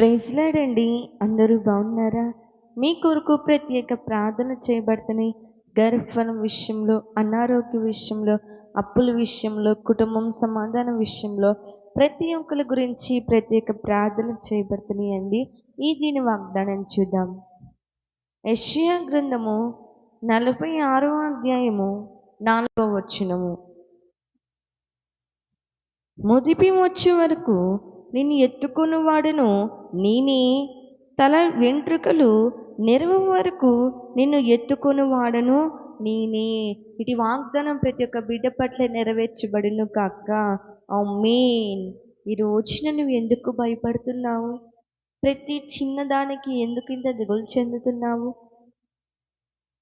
ప్రైజ్లాడండి అందరూ బాగున్నారా? మీ కొరకు ప్రత్యేక ప్రార్థన చేయబడుతున్నాయి గర్భఫలం విషయంలో అనారోగ్య విషయంలో అప్పుల విషయంలో కుటుంబం సమాధానం విషయంలో ప్రతి ఒక్కరి గురించి ప్రత్యేక ప్రార్థన చేయబడుతున్నాయి అండి ఈ దీని వాగ్దానం చూద్దాం. యషియా గ్రంథము నలభై ఆరో అధ్యాయము నాలుగో వచనము. ముదిపి వచ్చే వరకు నిన్ను ఎత్తుకునివాడును నేనే తల వెంట్రుకలు నెరవ వరకు నిన్ను ఎత్తుకుని వాడను. నేనే ఇటు వాగ్దానం ప్రతి ఒక్క బిడ్డ పట్ల నెరవేర్చబడును కాక. మెయిన్ ఈ రోజున నువ్వు ఎందుకు భయపడుతున్నావు? ప్రతి చిన్నదానికి ఎందుకు ఇంత దిగులు చెందుతున్నావు?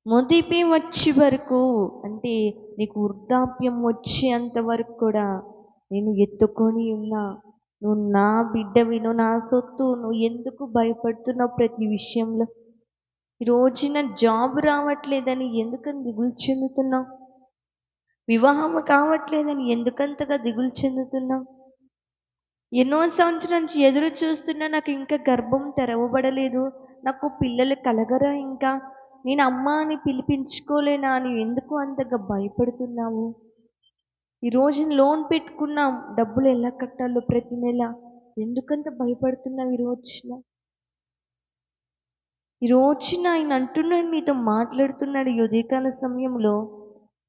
మొదటి వచ్చే వరకు అంటే నీకు వృద్ధాప్యం వచ్చేంత వరకు కూడా నేను ఎత్తుకొని ఉన్నా. నువ్వు నా బిడ్డవి నువ్వు నా సొత్తు నువ్వు ఎందుకు భయపడుతున్నావు ప్రతి విషయంలో? ఈ రోజున జాబ్ రావట్లేదని ఎందుకని దిగులు చెందుతున్నావు? వివాహం కావట్లేదని ఎందుకంతగా దిగులు చెందుతున్నావు? ఎన్నో సంవత్సరాల నుంచి ఎదురు చూస్తున్నా నాకు ఇంకా గర్భం తెరవబడలేదు. నాకు పిల్లలు కలగరా ఇంకా? నేను అమ్మ అని పిలిపించుకోలేనా? అని ఎందుకు అంతగా భయపడుతున్నావు? ఈ రోజు లోన్ పెట్టుకున్నాం. డబ్బులు ఎలా కట్టాలో ప్రతి నెల. ఎందుకంత భయపడుతున్నావు ఈ రోజున? ఈ రోజున ఆయన అంటున్నాడు నీతో మాట్లాడుతున్నాడు ఈ ఉదయకాల సమయంలో.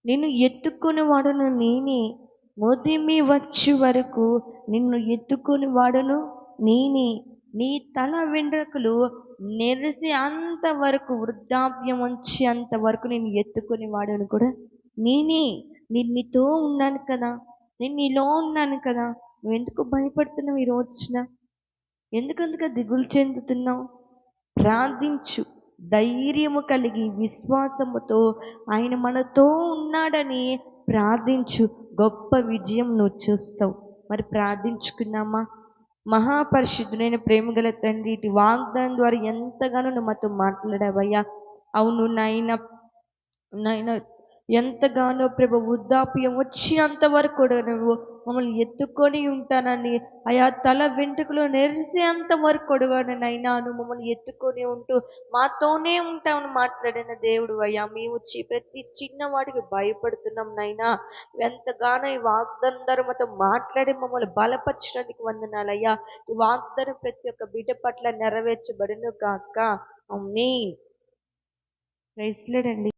నేను ఎత్తుకొని వాడను నేనే. మోదిమి వచ్చే వరకు నిన్ను ఎత్తుకొని వాడను నేనే. నీ తల వెంట్రుకలు నెరిసి అంతవరకు వృద్ధాప్యం వచ్చి అంతవరకు నేను ఎత్తుకొని వాడను కూడా నేనే. నేను నీతో ఉన్నాను కదా. నేను నీలో ఉన్నాను కదా. నువ్వు ఎందుకు భయపడుతున్నావు ఈ రోజున? ఎందుకందుక దిగులు చెందుతున్నావు? ప్రార్థించు. ధైర్యము కలిగి విశ్వాసముతో ఆయన మనతో ఉన్నాడని ప్రార్థించు. గొప్ప విజయం నువ్వు చూస్తావు. మరి ప్రార్థించుకున్నామా మహాపరిశుద్ధులైన ప్రేమ గల తండ్రి ఇటు వాగ్దానం ద్వారా ఎంతగానో నువ్వు మాతో మాట్లాడావయ్యా. అవును నాయన నాయన ఎంతగానో ప్రభు వృద్ధాప్యం వచ్చినంత వరకు కూడా నువ్వు మమ్మల్ని ఎత్తుకొని ఉంటానని ఆయా తల వెంట్రుకలు నెరిసేంత వరకు కొడుగానైనా నువ్వు మమ్మల్ని ఎత్తుకొని ఉంటూ మాతోనే ఉంటామని మాట్లాడిన దేవుడు అయ్యా. మేము వచ్చి ప్రతి చిన్నవాడికి భయపడుతున్నాం నైనా. ఎంతగానో ఈ వాగ్దానం మాతో మాట్లాడి మమ్మల్ని బలపరచడానికి వందనాలయ్యా ఈ వాగ్దానం ప్రతి ఒక్క బిడ్డ పట్ల నెరవేర్చబడును కాక అమ్మీ రైస్లేడండి